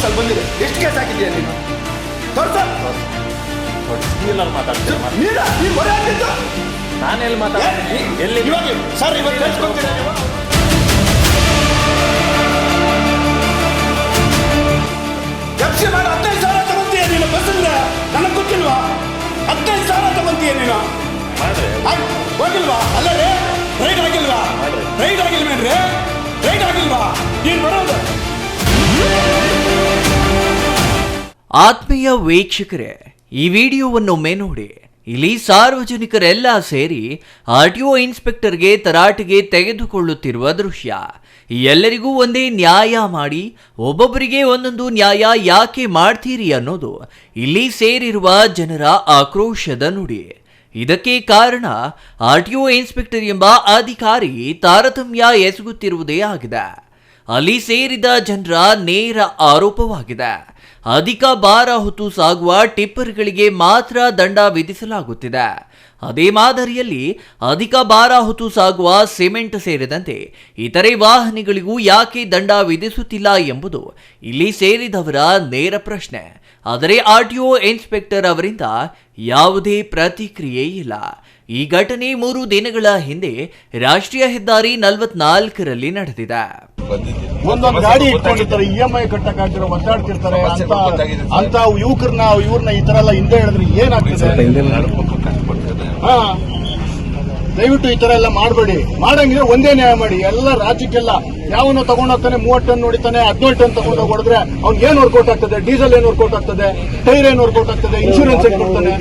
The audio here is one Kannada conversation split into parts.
ಆಫೀಸಲ್ಲಿ ಬಂದಿದೆ. ಎಷ್ಟು ಕೇಸ್ ಹಾಕಿದ್ಯಾ ನೀನು? ತೋರ್ಸ. ಸಿಂಗ್ಯುಲರ್ ಮಾತಾಡ್ತೀರ ನೀನ? ನೀನು ಹೊರ ಹಾಕಿದ್ದು? ನಾನು ಎಲ್ಲಿ ಮಾತಾಡ್ತೀನಿ ಎಲ್ಲಿ ಇವಾಗ ಸರ್ ಇವಾಗ ನೀವು? ಮಾಡಿ ಹದಿನೈದು ಸಾವಿರ ತಗೊಂತೀಯ ನೀನು ಬಸ್ಸಿಂದ? ನನಗೆ ಗೊತ್ತಿಲ್ವಾ? ಹದಿನೈದು ಸಾವಿರ ತಗೊಂತೀಯ ನೀನು? ಹೋಗಿಲ್ವಾ? ಅಲ್ಲೇ ರೈಟ್ ಆಗಿಲ್ವಾ? ರೈಟ್ ಆಗಿಲ್ವೇನ್ರಿ? ಆಗಿಲ್ವಾ? ನೀನು ಬರೋದು? ಆತ್ಮೀಯ ವೀಕ್ಷಕರೇ, ಈ ವಿಡಿಯೋವನ್ನೊಮ್ಮೆ ನೋಡಿ. ಇಲ್ಲಿ ಸಾರ್ವಜನಿಕರೆಲ್ಲ ಸೇರಿ ಆರ್ ಟಿ ಒ ಇನ್ಸ್ಪೆಕ್ಟರ್ಗೆ ತರಾಟೆಗೆ ತೆಗೆದುಕೊಳ್ಳುತ್ತಿರುವ ದೃಶ್ಯ. ಎಲ್ಲರಿಗೂ ಒಂದೇ ನ್ಯಾಯ ಮಾಡಿ, ಒಬ್ಬೊಬ್ಬರಿಗೆ ಒಂದೊಂದು ನ್ಯಾಯ ಯಾಕೆ ಮಾಡ್ತೀರಿ ಅನ್ನೋದು ಇಲ್ಲಿ ಸೇರಿರುವ ಜನರ ಆಕ್ರೋಶದ ನುಡಿ. ಇದಕ್ಕೆ ಕಾರಣ ಆರ್ ಟಿ ಒ ಇನ್ಸ್ಪೆಕ್ಟರ್ ಎಂಬ ಅಧಿಕಾರಿ ತಾರತಮ್ಯ ಎಸಗುತ್ತಿರುವುದೇ ಆಗಿದೆ. ಅಲ್ಲಿ ಸೇರಿದ ಜನರ ನೇರ ಆರೋಪವಾಗಿದೆ. ಅಧಿಕ ಭಾರ ಹೊತ್ತು ಸಾಗುವ ಟಿಪ್ಪರ್ಗಳಿಗೆ ಮಾತ್ರ ದಂಡ ವಿಧಿಸಲಾಗುತ್ತಿದೆ. ಅದೇ ಮಾದರಿಯಲ್ಲಿ ಅಧಿಕ ಭಾರ ಹೊತ್ತು ಸಾಗುವ ಸಿಮೆಂಟ್ ಸೇರಿದಂತೆ ಇತರೆ ವಾಹನಗಳಿಗೂ ಯಾಕೆ ದಂಡ ವಿಧಿಸುತ್ತಿಲ್ಲ ಎಂಬುದು ಇಲ್ಲಿ ಸೇರಿದವರ ನೇರ ಪ್ರಶ್ನೆ. ಆದರೆ ಆರ್ ಟಿ ಒ ಇನ್ಸ್ಪೆಕ್ಟರ್ ಅವರಿಂದ ಯಾವುದೇ ಪ್ರತಿಕ್ರಿಯೆ ಇಲ್ಲ. ಈ ಘಟನೆ ಮೂರು ದಿನಗಳ ಹಿಂದೆ ರಾಷ್ಟ್ರೀಯ ಹೆದ್ದಾರಿ ನಲವತ್ನಾಲ್ಕರಲ್ಲಿ ನಡೆದಿದೆ. ಒಂದೊಂದು ಗಾಡಿ ಇಟ್ಕೊಂಡಿರ್ತಾರೆ ಇ ಎಂ ಐ ಕಟ್ಟಕ್ಕಾಗಿರೋ ಒದ್ದಾಡ್ತಿರ್ತಾರೆ ಅಂತ ಯುವಕರನ್ನ ಇವ್ರನ್ನ ಈ ತರ ಎಲ್ಲ ಹಿಂದೆ ಹೇಳಿದ್ರೆ ಏನಾಗ್ತದೆ? ಹಾ. ದಯವಿಟ್ಟು ಈ ತರ ಎಲ್ಲ ಮಾಡಬೇಡಿ. ಮಾಡಂಗಿದ್ರೆ ಒಂದೇ ನ್ಯಾಯ ಮಾಡಿ. ಎಲ್ಲ ರಾಜ್ಯಕ್ಕೆಲ್ಲ ಯಾವನೋ ತಗೊಂಡೋಗ್ತಾನೆ ಮೂವತ್ತು ಟನ್ ನೋಡಿತಾನೆ ಹದಿನೇಳು ಟನ್ ತಗೊಂಡು ಹೊಡೆದ್ರೆ ಅವ್ನಿಗೆ ಏನ್ ವರ್ಕೌಟ್ ಆಗ್ತದೆ? ಡೀಸೆಲ್ ಏನ್ ವರ್ಕೌಟ್ ಆಗ್ತದೆ? ಟೈರ್ ಏನ್ ವರ್ಕೌಟ್ ಆಗ್ತದೆ? ಇನ್ಶೂರೆನ್ಸ್ ಏನ್ ಕೊಡ್ತಾನೆ?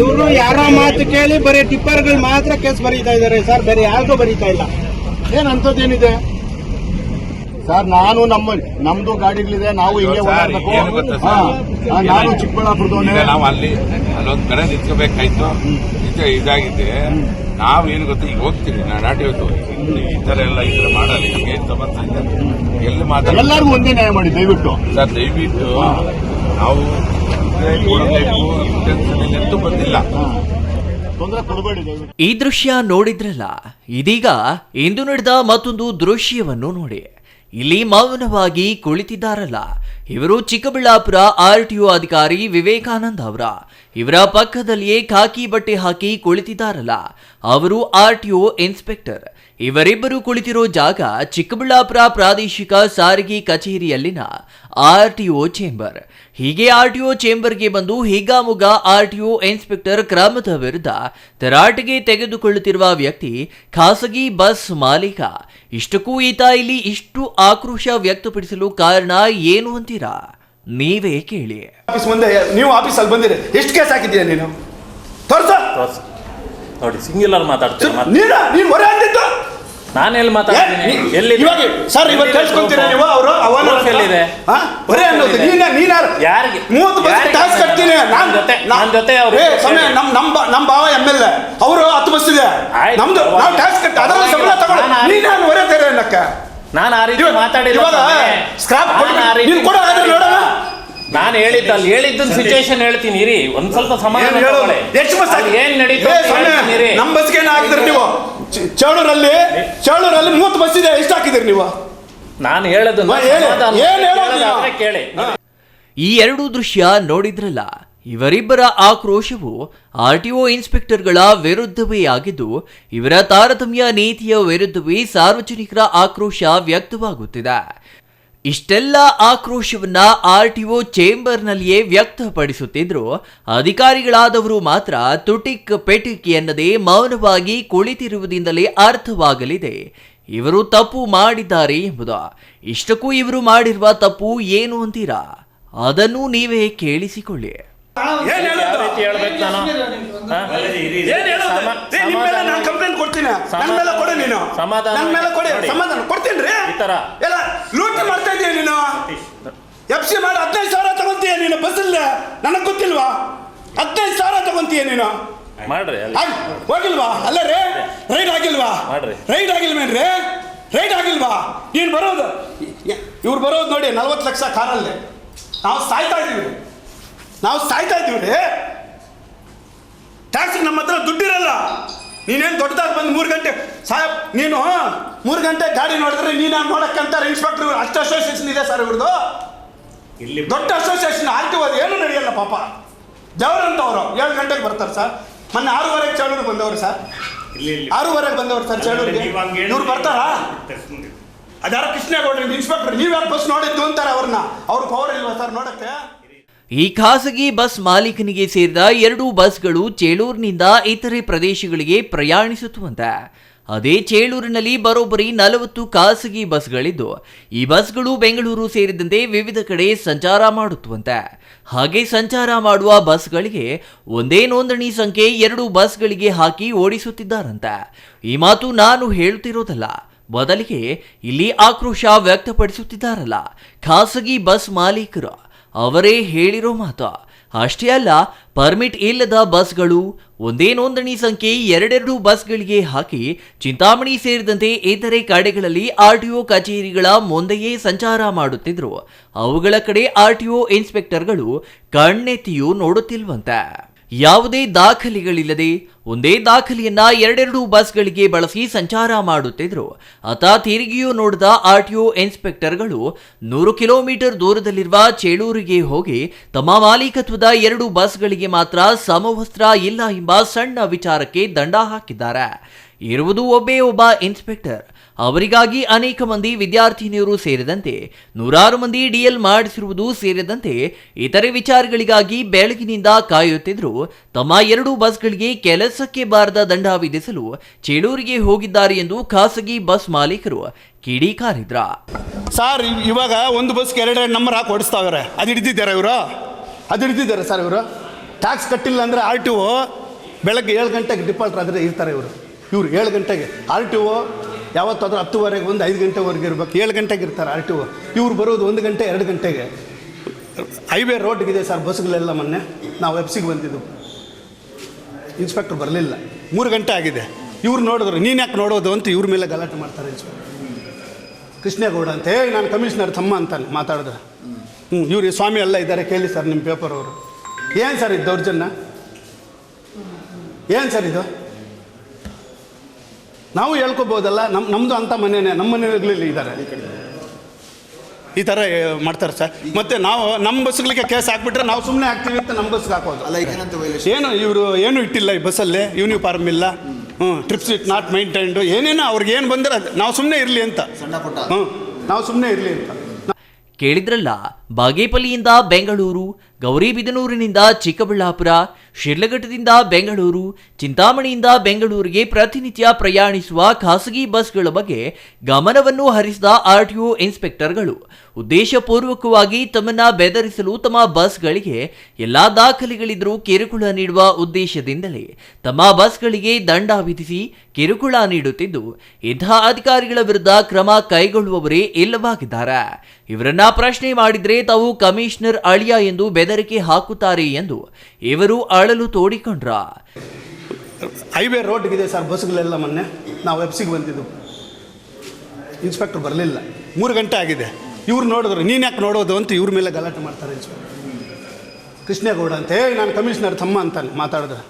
ಇವರು ಯಾರೋ ಮಾತು ಕೇಳಿ ಬರೀ ಟಿಪ್ಪರ್ಗಳು ಮಾತ್ರ ಕೇಸ್ ಬರೀತಾ ಇದ್ದಾರೆ. ಸರ್ ಬೇರೆ ಯಾರಿಗೂ ಬರೀತಾ ಇಲ್ಲ. ಏನ್ ಅಂತದೇನಿದೆ ಸರ್ ನಾನು ನಮ್ಮ ನಮ್ದು ಗಾಡಿಗಳಿದೆ ನಾವು ಹಿಂಗೆ ನಾನು ಚಿಕ್ಕಬಳ್ಳಾಪುರದವನೇ. ನಾವು ಅಲ್ಲಿ ಅಲ್ಲೊಂದು ಕಡೆ ನಿಂತ್ಕೋಬೇಕಾಯ್ತು. ನಿಜ ಇದಾಗಿದೆ. ನಾವೇನು ಏನು ಗೊತ್ತಾ ಈಗ ಹೋಗ್ತೀವಿ. ನಾ ನಾಟಿ ಹೊತ್ತು ಈ ತರ ಎಲ್ಲ ಈ ತರ ಮಾಡಲ್ಲ. ನಮ್ಗೆ ಏನ್ ಸಮಸ್ಯೆ ಎಲ್ಲಿ ಮಾತಾಡ ಎಲ್ಲರಿಗೂ ಒಂದೇ ನ್ಯಾಯ ಮಾಡಿ ದಯವಿಟ್ಟು. ಸರ್ ದಯವಿಟ್ಟು ನಾವು ಎಂತ ಕೊಡಬೇಕು. ಇಂಟೆನ್ಷನ್ ಎಂತೂ ಬಂದಿಲ್ಲ. ತೊಂದರೆ ಕೊಡಬೇಡಿ ದಯವಿಟ್ಟು. ಈ ದೃಶ್ಯ ನೋಡಿದ್ರಲ್ಲ? ಇದೀಗ ಇಂದು ನಡೆದ ಮತ್ತೊಂದು ದೃಶ್ಯವನ್ನು ನೋಡಿ. ಇಲ್ಲಿ ಮೌನವಾಗಿ ಕುಳಿತಿದ್ದಾರಲ್ಲ ಇವರು ಚಿಕ್ಕಬಳ್ಳಾಪುರ ಆರ್ ಟಿ ಒ ಅಧಿಕಾರಿ ವಿವೇಕಾನಂದ ಅವರ. ಇವರ ಪಕ್ಕದಲ್ಲಿಯೇ ಖಾಕಿ ಬಟ್ಟೆ ಹಾಕಿ ಕುಳಿತಿದ್ದಾರಲ್ಲ. ಅವರು ಆರ್ ಟಿ ಒ ಇನ್ಸ್ಪೆಕ್ಟರ್. ಇವರಿಬ್ಬರು ಕುಳಿತಿರೋ ಜಾಗ ಚಿಕ್ಕಬಳ್ಳಾಪುರ ಪ್ರಾದೇಶಿಕ ಸಾರಿಗೆ ಕಚೇರಿಯಲ್ಲಿನ ಆರ್ ಟಿ ಒ ಚೇಂಬರ್. ಹೀಗೆ ಆರ್ ಟಿ ಒ ಚೇಂಬರ್ಗೆ ಬಂದು ಹೀಗಾಮುಗ ಆರ್ ಟಿ ಒ ಇನ್ಸ್ಪೆಕ್ಟರ್ ಕ್ರಮದ ವಿರುದ್ಧ ತರಾಟೆಗೆ ತೆಗೆದುಕೊಳ್ಳುತ್ತಿರುವ ವ್ಯಕ್ತಿ ಖಾಸಗಿ ಬಸ್ ಮಾಲೀಕ. ಇಷ್ಟಕ್ಕೂ ಈತ ಇಲ್ಲಿ ಇಷ್ಟು ಆಕ್ರೋಶ ವ್ಯಕ್ತಪಡಿಸಲು ಕಾರಣ ಏನು ಅಂತೀರಾ? ನೀವೇ ಕೇಳಿ. ಆಫೀಸ್ ಮುಂದೆ ನೀವು ಆಫೀಸಲ್ಲಿ ಬಂದಿರಿ. ಎಷ್ಟು ಕೇಸ್ ಹಾಕಿದ್ದೀರಾ ನೀನು? ತೋರ್ಸ. ತೋರ್ಸಿ. ನೋಡಿ ಸಿಂಗ್ಯುಲರ್ ಮಾತಾಡ್ತೀರಾ ನೀನ? ನೀನು ಹೊರ ಹಾಕಿದ್ದು ನಾನು ಎಲ್ಲಿ ಮಾತಾಡ್ತೀನಿ? ಎಲ್ಲಿ ಇವಾಗ ಸರ್ ಇವಾಗ ಕೇಳಿಸ್ಕೊಂತೀರಾ ನೀವು ಅವರು? ಅವನ ಎಲ್ಲಿದೆ? ಹೊರೆ ಅನ್ನೋದು. ನೀನ ಯಾರು? ಯಾರಿಗೆ? ಮೂವತ್ತು ಬಸ್? ಟ್ಯಾಕ್ಸ್ ಕಟ್ತೀನಿ ನಾನು. ಜೊತೆ- ನಾನು ಜೊತೆ ಅವರು ಸಮಯ ನಮ್ಮ ನಮ್ ಬಾ- ನಮ್ ಎಂ ಎಲ್ ಎ ಅವರು ಹತ್ತು ಬಸ್ ಇದೆ. ನಮ್ದು ನಾವು. ಟ್ಯಾಕ್ಸ್ ಕಟ್ಟಿ ಅದರಲ್ಲಿ ಸಂಬಳ ತಗೊಳ್ಳಿ. ನಾನು ಆ- ನೀನು ಹೊರೆ ಬೇರೆ ಅನ್ನಕ್ಕ? ನಾನು ಆ ರೀತಿ ಮಾತಾಡಿಲ್ಲ ಇವಾಗ ಸ್ಕ್ರಾಪ್ ಕೊಡ ನಾನು ಕೊಡು. ಆ ರೀತಿ ನೀನು ಕೊಡು ಹಾಗಾದ್ರೆ ನೋಡೋಣ. ನಾನು ಹೇಳಿದ್ದ ಅಲ್ಲಿ ಹೇಳಿದ್ದನ್ ಸಿಚುಯೇಷನ್ ಹೇಳ್ತೀನಿ ಇರಿ. ಒಂದ್ ಸ್ವಲ್ಪ ಸಮಾಧಾನ ಏನ್ ನಡೀತೀರಿ ತಗೊಳ್ಳಿ. ಎಷ್ಟು ಬಸ್ ಅಲ್ಲಿ ಏನ್ ನಡೀತು ಅಂತ ಹೇಳ್ತೀನಿ ಇರಿ. ಬಸ್ಗೆ ಹಾಕಿದ್ರಿ ನೀವು? ಚ- ಚೇಳೂರಲ್ಲಿ ಚೇಳೂರಲ್ಲಿ ಮೂವತ್ತು ಬಸ್ ಇದೆ ಎಷ್ಟು ಹಾಕಿದಿರಿ ನೀವು? ನಾನು ಹೇಳದ ಹಾ, ಹೇಳು. ಸಮಾಧಾನ. ಏನ್ ಹೇಳೋದು? ಕೇಳಿ. ಈ ಎರಡೂ ದೃಶ್ಯ ನೋಡಿದ್ರಲ್ಲ ಇವರಿಬ್ಬರ ಆಕ್ರೋಶವು ಆರ್ ಟಿ ಒ ಇನ್ಸ್ಪೆಕ್ಟರ್ಗಳ ವಿರುದ್ಧವೇ ಆಗಿದ್ದು ಇವರ ತಾರತಮ್ಯ ನೀತಿಯ ವಿರುದ್ಧವೇ ಸಾರ್ವಜನಿಕರ ಆಕ್ರೋಶ ವ್ಯಕ್ತವಾಗುತ್ತಿದೆ. ಇಷ್ಟೆಲ್ಲ ಆಕ್ರೋಶವನ್ನ ಆರ್ ಟಿ ಒ ಚೇಂಬರ್ನಲ್ಲಿಯೇ ವ್ಯಕ್ತಪಡಿಸುತ್ತಿದ್ರು. ಅಧಿಕಾರಿಗಳಾದವರು ಮಾತ್ರ ತುಟಿಕ್ ಪೆಟಿಕ್ ಎನ್ನದೆ ಮೌನವಾಗಿ ಕುಳಿತಿರುವುದಿಂದಲೇ ಅರ್ಥವಾಗಲಿದೆ. ಇವರು ತಪ್ಪು ಮಾಡಿದ್ದಾರೆ ಎಂಬುದು. ಇಷ್ಟಕ್ಕೂ ಇವರು ಮಾಡಿರುವ ತಪ್ಪು ಏನು ಅಂತೀರಾ? ಅದನ್ನು ನೀವೇ ಕೇಳಿಸಿಕೊಳ್ಳಿ. ಸಮಾಧಾನ- ಕೊಡ್ತೀನಿ ಲೂಟಿ ಮಾಡ್ತಾ ಇದೀಯ ನೀನು? ಎಫ್ ಸಿ ಮಾಡಿ ಹದಿನೈದು ಸಾವಿರ ತಗೊಂತೀಯ ನೀನು ಬಸ್ಸಲ್ಲಿ? ನನಗೆ ಗೊತ್ತಿಲ್ವಾ? ಹದಿನೈದು ಸಾವಿರ ತಗೊಂತೀಯ ನೀನು? ಮಾಡ್ರಿ ಹೋಗಿಲ್ವಾ? ಅಲ್ಲ ರೇ ರೈಡ್ ಆಗಿಲ್ವಾ? ಮಾಡ್ರಿ. ರೈಡ್ ಆಗಿಲ್ವೇನ್ರಿ ರೈಡ್ ಆಗಿಲ್ವಾ? ನೀನು ಬರೋದು ಇವ್ರು ಬರೋದು ನೋಡಿ ನಲ್ವತ್ತು ಲಕ್ಷ ಕಾರಲ್ಲಿ. ನಾವು ಸಾಯ್ತಾ ಇದ್ದೀವಿ. ನಾವು ಸಾಯ್ತಾ ಇದ್ದೀವಿ ರೀ. ನೀನೇನು ದೊಡ್ಡದಾಗಿ ಬಂದು ಮೂರು ಗಂಟೆ ಸಾಹೇಬ್ ನೀನು ಮೂರು ಗಂಟೆ ಗಾಡಿ ನೋಡಿದ್ರೆ ನೀನು ನೋಡಕ್ಕಂತಾರೆ ಇನ್ಸ್ಪೆಕ್ಟರ್ ಅಷ್ಟು ಅಸೋಸಿಯೇಷನ್ ಇದೆ ಸರ್ ಇವ್ರದ್ದು ಇಲ್ಲಿ ದೊಡ್ಡ ಅಸೋಸಿಯೇಷನ್ ಆರ್ ಟಿ ಏನು ನಡೆಯಲ್ಲ ಪಾಪ. ದೇವರಂತವರು ಏಳು ಗಂಟೆಗೆ ಬರ್ತಾರೆ ಸರ್. ಮೊನ್ನೆ ಆರೂವರೆಗೆ ಚಳೂರು ಬಂದವರು ಸರ್. ಆರೂವರೆಗೆ ಬಂದವರು ಸರ್ ಚೇಳೂರಿಗೆ ಇವ್ರು ಬರ್ತಾರಾ? ಅದಾರ ಕೃಷ್ಣೇಗೌಡ್ರಿ ಇನ್ಸ್ಪೆಕ್ಟರ್ ನೀವು ಯಾಕೆ ಬಸ್ ನೋಡಿದ್ದು ಅಂತಾರೆ ಅವ್ರನ್ನ? ಅವ್ರ ಪವರ್ ಇಲ್ವಾ ಸರ್ ನೋಡಕ್ಕೆ? ಈ ಖಾಸಗಿ ಬಸ್ ಮಾಲೀಕನಿಗೆ ಸೇರಿದ ಎರಡು ಬಸ್ಗಳು ಚೇಳೂರಿನಿಂದ ಇತರೆ ಪ್ರದೇಶಗಳಿಗೆ ಪ್ರಯಾಣಿಸುತ್ತವಂತೆ. ಅದೇ ಚೇಳೂರಿನಲ್ಲಿ ಬರೋಬ್ಬರಿ ನಲವತ್ತು ಖಾಸಗಿ ಬಸ್ಗಳಿದ್ದು, ಈ ಬಸ್ಗಳು ಬೆಂಗಳೂರು ಸೇರಿದಂತೆ ವಿವಿಧ ಕಡೆ ಸಂಚಾರ ಮಾಡುತ್ತವಂತೆ. ಹಾಗೆ ಸಂಚಾರ ಮಾಡುವ ಬಸ್ಗಳಿಗೆ ಒಂದೇ ನೋಂದಣಿ ಸಂಖ್ಯೆ ಎರಡು ಬಸ್ಗಳಿಗೆ ಹಾಕಿ ಓಡಿಸುತ್ತಿದ್ದಾರಂತೆ. ಈ ಮಾತು ನಾನು ಹೇಳುತ್ತಿರೋದಲ್ಲ, ಬದಲಿಗೆ ಇಲ್ಲಿ ಆಕ್ರೋಶ ವ್ಯಕ್ತಪಡಿಸುತ್ತಿದ್ದಾರಲ್ಲ, ಖಾಸಗಿ ಬಸ್ ಮಾಲೀಕರು. ಅವರೇ ಹೇಳಿರೋ ಮಾತು. ಅಷ್ಟೇ ಅಲ್ಲ, ಪರ್ಮಿಟ್ ಇಲ್ಲದ ಬಸ್ಗಳು, ಒಂದೇ ನೋಂದಣಿ ಸಂಖ್ಯೆ ಎರಡೆರಡು ಬಸ್ಗಳಿಗೆ ಹಾಕಿ ಚಿಂತಾಮಣಿ ಸೇರಿದಂತೆ ಇತರೆ ಕಡೆಗಳಲ್ಲಿ ಆರ್ಟಿಒ ಕಚೇರಿಗಳ ಮುಂದೆಯೇ ಸಂಚಾರ ಮಾಡುತ್ತಿದ್ರು. ಅವುಗಳ ಕಡೆ ಆರ್ಟಿಒ ಇನ್ಸ್ಪೆಕ್ಟರ್ಗಳು ಕಣ್ಣೆತ್ತಿಯೂ ನೋಡುತ್ತಿಲ್ವಂತೆ. ಯಾವುದೇ ದಾಖಲೆಗಳಿಲ್ಲದೆ ಒಂದೇ ದಾಖಲೆಯನ್ನ ಎರಡೆರಡು ಬಸ್ಗಳಿಗೆ ಬಳಸಿ ಸಂಚಾರ ಮಾಡುತ್ತಿದ್ರು. ಆತ ತಿರುಗಿಯೂ ನೋಡಿದ ಆರ್ಟಿಒ ಇನ್ಸ್ಪೆಕ್ಟರ್ಗಳು ನೂರು ಕಿಲೋಮೀಟರ್ ದೂರದಲ್ಲಿರುವ ಚೇಳೂರಿಗೆ ಹೋಗಿ ತಮ್ಮ ಮಾಲೀಕತ್ವದ ಎರಡು ಬಸ್ಗಳಿಗೆ ಮಾತ್ರ ಸಮವಸ್ತ್ರ ಇಲ್ಲ ಎಂಬ ಸಣ್ಣ ವಿಚಾರಕ್ಕೆ ದಂಡ ಹಾಕಿದ್ದಾರೆ. ಇರುವುದು ಒಬ್ಬೇ ಒಬ್ಬ ಇನ್ಸ್ಪೆಕ್ಟರ್. ಅವರಿಗಾಗಿ ಅನೇಕ ಮಂದಿ ವಿದ್ಯಾರ್ಥಿನಿಯರು ಸೇರಿದಂತೆ ನೂರಾರು ಮಂದಿ ಡಿಎಲ್ ಮಾಡಿಸಿರುವುದು ಸೇರಿದಂತೆ ಇತರೆ ವಿಚಾರಗಳಿಗಾಗಿ ಬೆಳಗಿನಿಂದ ಕಾಯುತ್ತಿದ್ದರು. ತಮ್ಮ ಎರಡು ಬಸ್ಗಳಿಗೆ ಕೆಲಸಕ್ಕೆ ಬಾರದ ದಂಡ ವಿಧಿಸಲು ಚೇಳೂರಿಗೆ ಹೋಗಿದ್ದಾರೆ ಎಂದು ಖಾಸಗಿ ಬಸ್ ಮಾಲೀಕರು ಕಿಡಿಕಾರಿದ್ರ ಸರ್, ಇವ್- ಇವಾಗ ಒಂದು ಬಸ್ಗೆ ಎರಡೆರಡು ನಂಬರ್ ಹಾಕಿ ಓಡಿಸ್ತಾವ್ರೆ ಅದು ಹಿಡಿದಿದ್ದಾರೆ ಇವರು? ಅದು ಹಿಡಿದಿದ್ದಾರೆ ಸರ್ ಇವರು? ಟ್ಯಾಕ್ಸ್ ಕಟ್ಟಿಲ್ಲ ಅಂದರೆ ಆರ್ ಟಿ ಒ ಬೆಳಗ್ಗೆ ಏಳು ಗಂಟೆಗೆ ಡಿಫಾಲ್ಟರ್ ಆದರೆ ಇರ್ತಾರೆ ಇವರು. ಇವರು ಏಳು ಗಂಟೆಗೆ ಆರ್ ಟಿ ಒ ಯಾವತ್ತಾದ್ರೂ ಹತ್ತುವರೆಗೆ ಒಂದು ಐದು ಗಂಟೆವರೆಗೆ ಇರ್ಬೇಕು. ಏಳು ಗಂಟೆಗೆ ಇರ್ತಾರೆ ಆರ್ ಟಿ ಒ ಇವ್ರು ಬರೋದು ಒಂದು ಗಂಟೆ, ಎರಡು ಗಂಟೆಗೆ. ಹೈವೇ ರೋಡ್ಗಿದೆ ಸರ್ ಬಸ್ಗಳೆಲ್ಲ ಮೊನ್ನೆ. ನಾವು ವೆಬ್ಸಿಗೆ ಬಂದಿದ್ದು. ಇನ್ಸ್ಪೆಕ್ಟರ್ ಬರಲಿಲ್ಲ. ಮೂರು ಗಂಟೆ ಆಗಿದೆ. ಇವ್ರು ನೋಡಿದ್ರು, ನೀನು ಯಾಕೆ ನೋಡೋದು ಅಂತ ಇವ್ರ ಮೇಲೆ ಗಲಾಟೆ ಮಾಡ್ತಾರೆ ಇನ್ಸ್ಪೆಕ್ಟರ್ ಕೃಷ್ಣೇಗೌಡ ಅಂತ ಹೇಳಿ ನಾನು ಕಮಿಷನರ್ ತಮ್ಮ ಅಂತಾನೆ ಮಾತಾಡಿದ್ರೆ. ಹ್ಞೂ ಇವ್ರು ಸ್ವಾಮಿ ಎಲ್ಲ ಇದ್ದಾರೆ, ಕೇಳಿ ಸರ್ ನಿಮ್ಮ ಪೇಪರ್ ಅವರು. ಏನು ಸರ್ ಇದು ದೌರ್ಜನ್ಯ? ಏನು ಸರ್ ಇದು? ನಾವು ಹೇಳ್ಕೊಬೋದಲ್ಲ ನಮ್ಮ ನಮ್ಮದು ಅಂಥ ಮನೆಯೇ ನಮ್ಮ ಮನೆಗಳಲ್ಲಿ ಇದ್ದಾರೆ ಈ ಥರ ಮಾಡ್ತಾರೆ ಸರ್. ಮತ್ತೆ ನಾವು ನಮ್ಮ ಬಸ್ಗಳಿಗೆ ಕೇಸ್ ಹಾಕ್ಬಿಟ್ರೆ ನಾವು ಸುಮ್ಮನೆ ಹಾಕ್ತೀವಿ ಅಂತ ನಮ್ಮ ಬಸ್ಗೆ ಹಾಕೋದು. ಅಲ್ಲ? ಏನು ಇವರು ಏನು ಇಟ್ಟಿಲ್ಲ ಈ ಬಸ್ಸಲ್ಲಿ ಯೂನಿಫಾರ್ಮ್ ಇಲ್ಲ. ಹ್ಞೂ ಟ್ರಿಪ್ಸ್ ಇಟ್ ನಾಟ್ ಮೈಂಟೈನ್ಡು ಏನೇನೋ ಅವ್ರಿಗೆ ಏನು ಬಂದ್ರೆ ಅದು ನಾವು ಸುಮ್ಮನೆ ಇರಲಿ ಅಂತ. ಹ್ಞೂ ನಾವು ಸುಮ್ಮನೆ ಇರಲಿ ಅಂತ. ಕೇಳಿದ್ರಲ್ಲ ಬಾಗೇಪಲ್ಲಿಯಿಂದ ಬೆಂಗಳೂರು ಗೌರಿಬಿದನೂರಿನಿಂದ ಚಿಕ್ಕಬಳ್ಳಾಪುರ ಶಿಡ್ಲಘಟ್ಟದಿಂದ ಬೆಂಗಳೂರು, ಚಿಂತಾಮಣಿಯಿಂದ ಬೆಂಗಳೂರಿಗೆ ಪ್ರತಿನಿತ್ಯ ಪ್ರಯಾಣಿಸುವ ಖಾಸಗಿ ಬಸ್ಗಳ ಬಗ್ಗೆ ಗಮನವನ್ನು ಹರಿಸಿದ ಆರ್ಟಿಒ ಇನ್ಸ್ಪೆಕ್ಟರ್ಗಳು, ಉದ್ದೇಶಪೂರ್ವಕವಾಗಿ ತಮ್ಮನ್ನ ಬೆದರಿಸಲು ತಮ್ಮ ಬಸ್ಗಳಿಗೆ ಎಲ್ಲಾ ದಾಖಲೆಗಳಿದ್ರೂ ಕಿರುಕುಳ ನೀಡುವ ಉದ್ದೇಶದಿಂದಲೇ ತಮ್ಮ ಬಸ್ಗಳಿಗೆ ದಂಡ ವಿಧಿಸಿ ಕಿರುಕುಳ ನೀಡುತ್ತಿದ್ದು, ಇಂತಹ ಅಧಿಕಾರಿಗಳ ವಿರುದ್ಧ ಕ್ರಮ ಕೈಗೊಳ್ಳುವವರೇ ಇಲ್ಲವಾಗಿದ್ದಾರೆ. ಇವರನ್ನ ಪ್ರಶ್ನೆ ಮಾಡಿದರೆ ತಾವು ಕಮಿಷನರ್ ಅಳಿಯ ಎಂದು ಬೆದರಿಕೆ ಹಾಕುತ್ತಾರೆ ಎಂದು ಇವರು ಅಳಲು ತೋಡಿಕೊಂಡ್ರ? ಹೈವೇ ರೋಡ್ಗಿದೆ ಸರ್, ಬಸ್ಗಳೆಲ್ಲ ಮೊನ್ನೆ. ನಾವು ಎಫ್ಸಿಗೆ ಬಂದಿದ್ದು. ಇನ್ಸ್ಪೆಕ್ಟರ್ ಬರಲಿಲ್ಲ. ಮೂರು ಗಂಟೆ ಆಗಿದೆ. ಇವ್ರು ನೋಡಿದ್ರು, ನೀನು ಯಾಕೆ ನೋಡೋದು ಅಂತ ಇವ್ರ ಮೇಲೆ ಗಲಾಟೆ ಮಾಡ್ತಾರೆ ಇನ್ಸ್ಪೆಕ್ಟರ್ ಕೃಷ್ಣೇಗೌಡ ಅಂತ ಹೇಳಿ ನಾನು ಕಮಿಷನರ್ ತಮ್ಮ ಅಂತಾನೆ ಮಾತಾಡಿದ್ರೆ.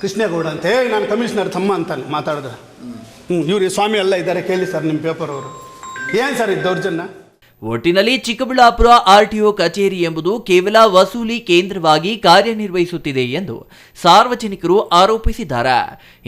ಕೃಷ್ಣೇಗೌಡ ಅಂತ ಹೇಳಿ ನಾನು ಕಮಿಷನರ್ ತಮ್ಮ ಅಂತಾನೆ ಮಾತಾಡಿದ್ರೆ. ಹ್ಞೂ ಇವ್ರಿಗೆ ಸ್ವಾಮಿ ಎಲ್ಲ ಇದ್ದಾರೆ, ಕೇಳಿ ಸರ್ ನಿಮ್ಮ ಪೇಪರ್ ಅವರು. ಏನು ಸರ್ ಇದು ದೌರ್ಜನ್ಯ? ಒಟ್ಟಿನಲ್ಲಿ ಚಿಕ್ಕಬಳ್ಳಾಪುರ ಆರ್ಟಿಒ ಕಚೇರಿ ಎಂಬುದು ಕೇವಲ ವಸೂಲಿ ಕೇಂದ್ರವಾಗಿ ಕಾರ್ಯನಿರ್ವಹಿಸುತ್ತಿದೆ ಎಂದು ಸಾರ್ವಜನಿಕರು ಆರೋಪಿಸಿದ್ದಾರೆ.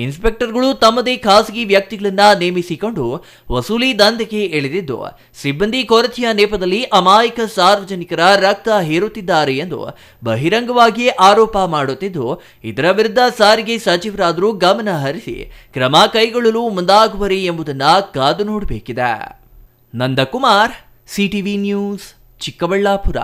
ಇನ್ಸ್ಪೆಕ್ಟರ್ಗಳು ತಮ್ಮದೇ ಖಾಸಗಿ ವ್ಯಕ್ತಿಗಳನ್ನ ನೇಮಿಸಿಕೊಂಡು ವಸೂಲಿ ದಂಧೆಗೆ ಎಳೆದಿದ್ದು ಸಿಬ್ಬಂದಿ ಕೊರತೆಯ ನೆಪದಲ್ಲಿ ಅಮಾಯಕ ಸಾರ್ವಜನಿಕರ ರಕ್ತ ಹೇರುತ್ತಿದ್ದಾರೆ ಎಂದು ಬಹಿರಂಗವಾಗಿ ಆರೋಪ ಮಾಡುತ್ತಿದ್ದು, ಇದರ ವಿರುದ್ಧ ಸಾರಿಗೆ ಸಚಿವರಾದರೂ ಗಮನ ಹರಿಸಿ ಕ್ರಮ ಕೈಗೊಳ್ಳಲು ಮುಂದಾಗುವರಿ ಎಂಬುದನ್ನು ಕಾದು ನೋಡಬೇಕಿದೆ. Nandakumar CTV news Chikkaballapur.